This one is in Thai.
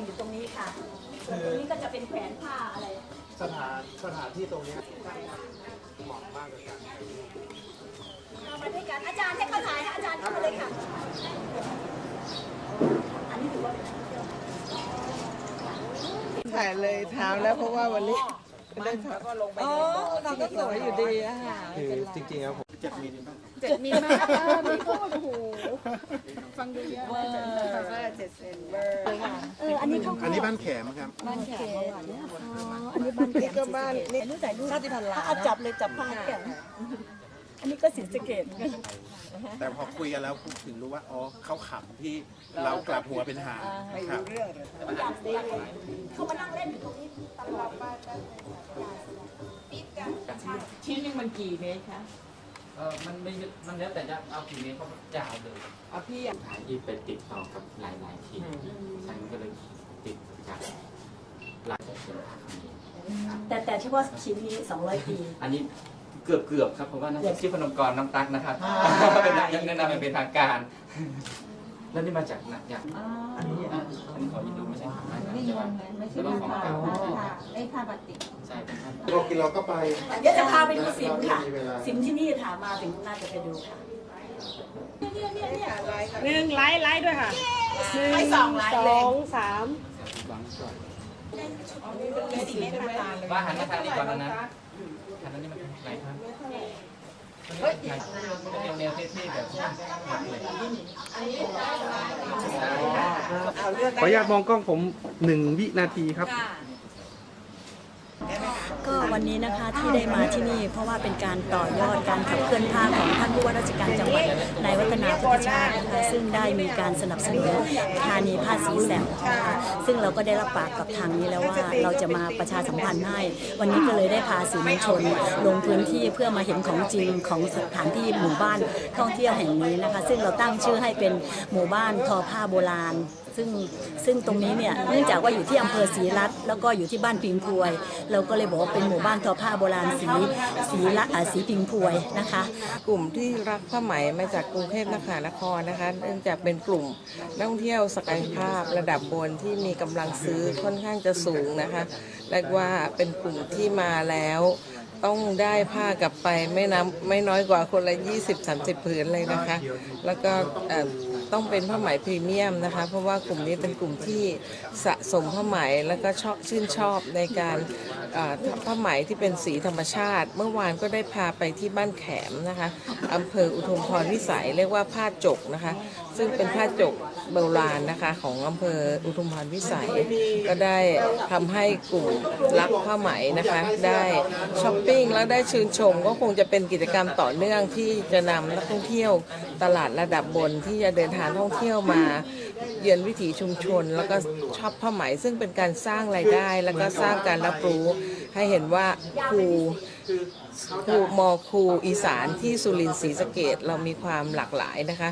งอยู่ตรงนี้ค่ะส่วนตรงนี้ก็จะเป็นแขวนผ้าอะไร สถานสถานที่ตรงเนี้ยเหมาะมากกับการถ่ายรูปเรามาด้วยกันอาจารย์ให้เขาถ่ายค่ะอาจารย์เข้ามาเลยค่ะ อันนี้ถือว่าเป็นถ่ายเลยเท้าแล้วเพราะว่าวันนี้ ได้ถ่ายอ๋อเราก็สวยอยู่ดีอะค่ะคือจริงๆแล้วผมเจ็ดมิลลิเมตรเจ็ดมีมากเออมีก็โอ้โหฟังดูเยอะเบอร์เบอร์เจ็ดเซนเบอร์เอออันนี้เขาอันนี้บ้านแขมครับ บ้านแขกอ๋ออันนี้บ้านแขนี่กก็บ้านนี่รู้แต่รู้ชาติพันธุ์ลาวเอาจับเลยจับผ้าแขน อันนี้ก็สินสะเกตแต่พอคุยกันแล้วถึงรู้ว่าอ๋อเขาขำที่เรากลับหัวเป็นหางครับเขามานั่งเล่นอยู่ตรงนี้ตลอดชิ้นหนึงมันกี่เมตรคะเออมันไม่ยึดมันแล้วแต่จะเอากี่เมตรเขาจะเอาเลยเอาพี่อะถ่ายที่ไปติดต่อกับหลายๆทีมฉันก็เลยติดจากหลายเป็นภาคนี้แต่แต่เฉพาะชิ้นนี้200ปี อันนี้ เกือบเกือบๆครับเพราะว่าน่าจะชื่อพนมกรน้ำตักนะครับเป็นยังแนะนำเป็นเป็นทางการ แล้วนี่มาจากไหนจากอันนี้อะอันนี้ขอยินดูไม่ใช่ของไทยนะใช่ไหมไม่ใช่ของเก่าไอ้ผ้าบาติก ใช่เป็นผ้าเรากินเราก็ไปเดี๋ยวจะพาไปดูสิมค่ะมีเวลา สิมที่นี่ถามมาถึงน่าจะไปดูค่ะเนี่ยเนี่ยเนี่ยหนึ่งไลฟ์ไลฟ์ด้วยค่ะหนึ่งให้สองไลฟ์เลยสองสามว่าหันมาทางนี้ก่อนนะนะหันนั้นนี่มันไหนครับเฮ้ยเป็นแนวเท่ๆแบบนี้เอาเลือกขออนุญาตมองกล้องผมหนึ่งวินาทีครับ ก็วันนี้นะคะที่ได้มาที่นี่ เพราะว่าเป็นการต่อยอดการขับเคลื่อนภาคของท่านผู้ว่าราชการจังหวัดนายวัฒนาพุทธชาตินะคะซึ่งได้มีการสนับสนุนธานีผ้าสีแสงนะคะซึ่งเราก็ได้รับปากกับทางนี้แล้วว่าเราจะมาประชาสัมพันธ์ให้ วันนี้ก็เลยได้พาสื่อมวลชน ลงพื้นที่เพื่อมาเห็นของจริงของสถานที่หมู่บ้านท่องเที่ยวแห่งนี้นะคะ ซึ่งเราตั้งชื่อให้เป็นหมู่บ้านทอผ้าโบราณ ซึ่งซึ่งตรงนี้เนี่ยเนื่องจากว่าอยู่ที่อำเภอศรีรัตแล้วก็อยู่ที่บ้านพิงพวย เราก็เลยบอกว่าเป็นหมู่บ้านทอผ้าโบราณสีสีละอ่าสีพิงพวยนะคะ กลุ่มที่รักผ้าไหมมาจากกรุงเทพมหานครนะคะ เนื่องจากเป็นกลุ่มนักท่องเที่ยวศักยภาพระดับบนที่มีกำลังซื้อค่อนข้างจะสูงนะคะเรียกว่าเป็นกลุ่มที่มาแล้วต้องได้ผ้ากลับไปไม่น้ำไม่น้อยกว่าคนละ 20-30ผืนเลยนะคะ แล้วก็ ต้องเป็นผ้าไหมพรีเมียมนะคะ เพราะว่ากลุ่มนี้เป็นกลุ่มที่สะสมผ้าไหมแล้วก็ชอบชื่นชอบในการผ้าไหมที่เป็นสีธรรมชาติ เมื่อวานก็ได้พาไปที่บ้านแขมนะคะอำเภออุทุมพรวิสัยเรียกว่าผ้าจกนะคะ ซึ่งเป็นผ้าจกโบราณนะคะ ของอำเภออุทุมพรวิสัยก็ได้ทำให้กลุ่มรักผ้าไหมนะคะ ได้ช้อปปิ้งแล้วได้ชื่นชม ก็คงจะเป็นกิจกรรมต่อเนื่องที่จะนำนักท่องเที่ยวตลาดระดับบนที่จะเดินทางท่องเที่ยวมาเยือนวิถีชุมชน แล้วก็ชอบผ้าไหมซึ่งเป็นการสร้างรายได้ แล้วก็สร้างการรับรู้ให้เห็นว่าครูครูมอครูอีสานที่สุรินทร์ศรีสะเกดเรามีความหลากหลายนะคะ